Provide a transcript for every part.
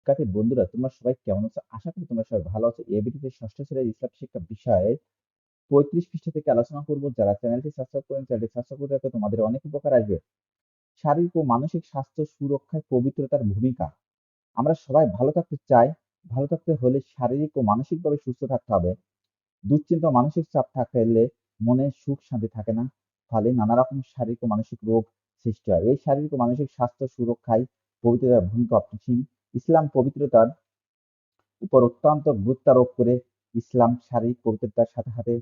শিক্ষার্থী বন্ধুরা, তোমরা সবাই কেমন আছো? আশা করি তোমরা সবাই ভালো আছো। এই ভিডিওতে ষষ্ঠ শ্রেণির ইসলাম শিক্ষা বিষয়ে পঁয়ত্রিশ পৃষ্ঠা থেকে আলোচনা করব। যারা চ্যানেলটি সাবস্ক্রাইব করেন, চ্যানেলটি সাবস্ক্রাইব করে তোমাদের অনেক উপকার আসবে। শারীরিক ও মানসিক স্বাস্থ্য সুরক্ষায় পবিত্রতার ভূমিকা। আমরা সবাই ভালো থাকতে চাই। ভালো থাকতে হলে শারীরিক ও মানসিকভাবে সুস্থ থাকতে হবে। দুশ্চিন্তা মানসিক চাপ থাকলে মনে সুখ শান্তি থাকে না। ফলে নানা রকম শারীরিক ও মানসিক রোগ সৃষ্টি হয়। এই শারীরিক ও মানসিক স্বাস্থ্য সুরক্ষায় পবিত্রতার ভূমিকা অপরিসীম। ইসলাম পবিত্রতার উপর অত্যন্ত গুরুত্ব আরোপ করে ইসলাম শারীরিক পবিত্রতার সাথে সাথে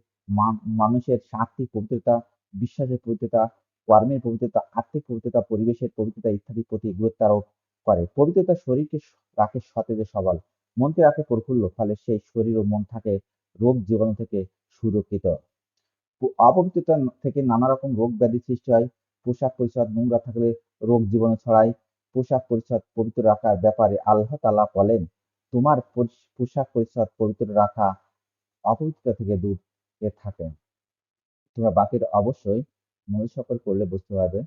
মানুষের আর্থিক পবিত্রতা, বিশ্বাসের পবিত্রতা, কর্মের পবিত্রতা, আর্থিক পবিত্রতা, পরিবেশের পবিত্রতা ইত্যাদির প্রতি গুরুত্ব আরোপ করে। পবিত্রতা শরীরকে রাখে সতেজে সবল। মনকে রাখে প্রফুল্ল, ফলে সেই শরীর ও মন থাকে রোগ জীবাণু থেকে সুরক্ষিত। অপবিত্রতা থেকে নানা রকম রোগ ব্যাধি সৃষ্টি হয়। পোশাক পরিচ্ছদ, নোংরা থাকলে রোগ জীবাণু ছড়ায়। পোশাক পরিচ্ছদ পবিত্র রাখার ব্যাপারে আল্লাহ তালা বলেন, তোমার পোশাক পরিচ্ছদ পবিত্র রাখা অপবিত্রতা থেকে দূর থাকে। তোমরা বাকির অবশ্যই সকল করলে বুঝতে পারবে।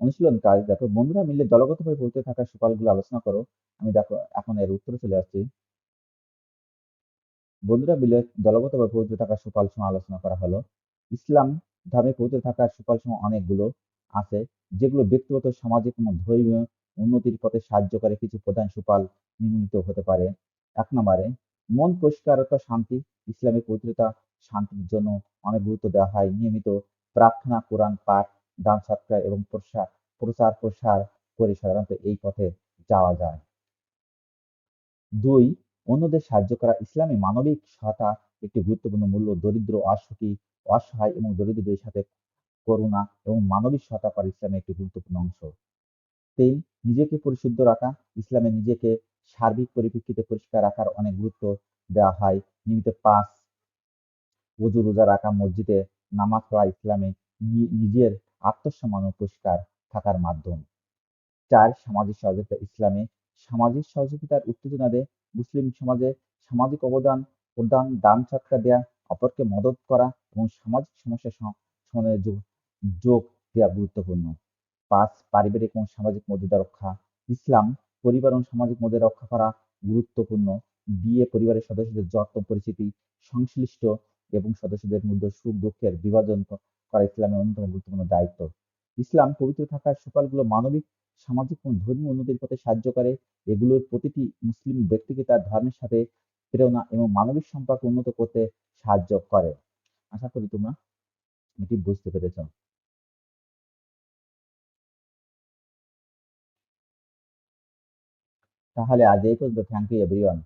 অনুশীলন কাজ, দেখো, বন্ধুরা মিলে দলগতভাবে পবিত্র থাকার সুফলগুলো আলোচনা করো। আমি দেখো, এখন এর উত্তরে চলে আসছি। বন্ধুরা মিলে দলগতভাবে পবিত্র থাকার সুফল সময় আলোচনা করা হলো। ইসলাম ধর্মে পবিত্র থাকার সুফল সময় অনেকগুলো আছে, যেগুলো ব্যক্তিগত, সামাজিক এবং ধর্মীয় উন্নতির পথে সাহায্য করে কিছু প্রধান সুফল নির্মিত হতে পারে। এক নম্বরে, মন পরিষ্কারতা শান্তি ইসলামের পবিত্রতা, শান্তির জন্য অনেক গুরুত্ব দেওয়া হয়। নিয়মিত প্রার্থনা, কোরআন, পাঠ, দান, সৎকার এবং প্রসার, প্রচার, প্রসার করে সাধারণত এই পথে যাওয়া যায়। দুই, অন্যদের সাহায্য করা। ইসলামে মানবিক সহায়তা একটি গুরুত্বপূর্ণ মূল্য। দরিদ্র, অসুখী, অসহায় এবং দরিদ্রদের সাথে করুণা এবং মানবিক সহায়তা করা ইসলামের একটি গুরুত্বপূর্ণ অংশ। তিন নিজেকে পরিশুদ্ধ রাখা, ইসলামে নিজেকে সার্বিক পরিপ্রেক্ষিতে পরিষ্কার রাখার অনেক গুরুত্ব দেওয়া হয়। নিয়মিত পাঁচ ওজু রোজা রাখা, মসজিদে নামাজ পড়া, ইসলামে নিজের আত্মসম্মান পরিষ্কার থাকার মাধ্যম। চার, সামাজিক সহযোগিতা, ইসলামে সামাজিক সহযোগিতার উত্তেজনা দেয়। মুসলিম সমাজে সামাজিক অবদান, প্রদান, দান সৎকার দেয়া, অপরকে মদত করা এবং সামাজিক সমস্যা সমাধানে যোগ দেওয়া গুরুত্বপূর্ণ। পাঁচ পারিবারিক এবং সামাজিক মর্যাদা রক্ষা। ইসলাম, পরিবার এবং সামাজিক মর্যাদা রক্ষা করা গুরুত্বপূর্ণ। বিয়ে, পরিবারের সদস্যদের যত্ন, পরিচিতি, সংশ্লিষ্ট এবং সদস্যদের মধ্যে সুখ, দুঃখের বিভাজন করা ইসলামের অন্যতম গুরুত্বপূর্ণ দায়িত্ব। ইসলাম পবিত্র থাকার সুফলগুলো মানবিক, সামাজিক এবং ধর্মীয় উন্নতির পথে সাহায্য করে। এগুলোর প্রতিটি মুসলিম ব্যক্তিকে তার ধর্মের সাথে প্রেরণা এবং মানবিক সম্পর্ক উন্নত করতে সাহায্য করে। আশা করি তোমরা এটি বুঝতে পেরেছ। Kahale Azekos, but thank you everyone.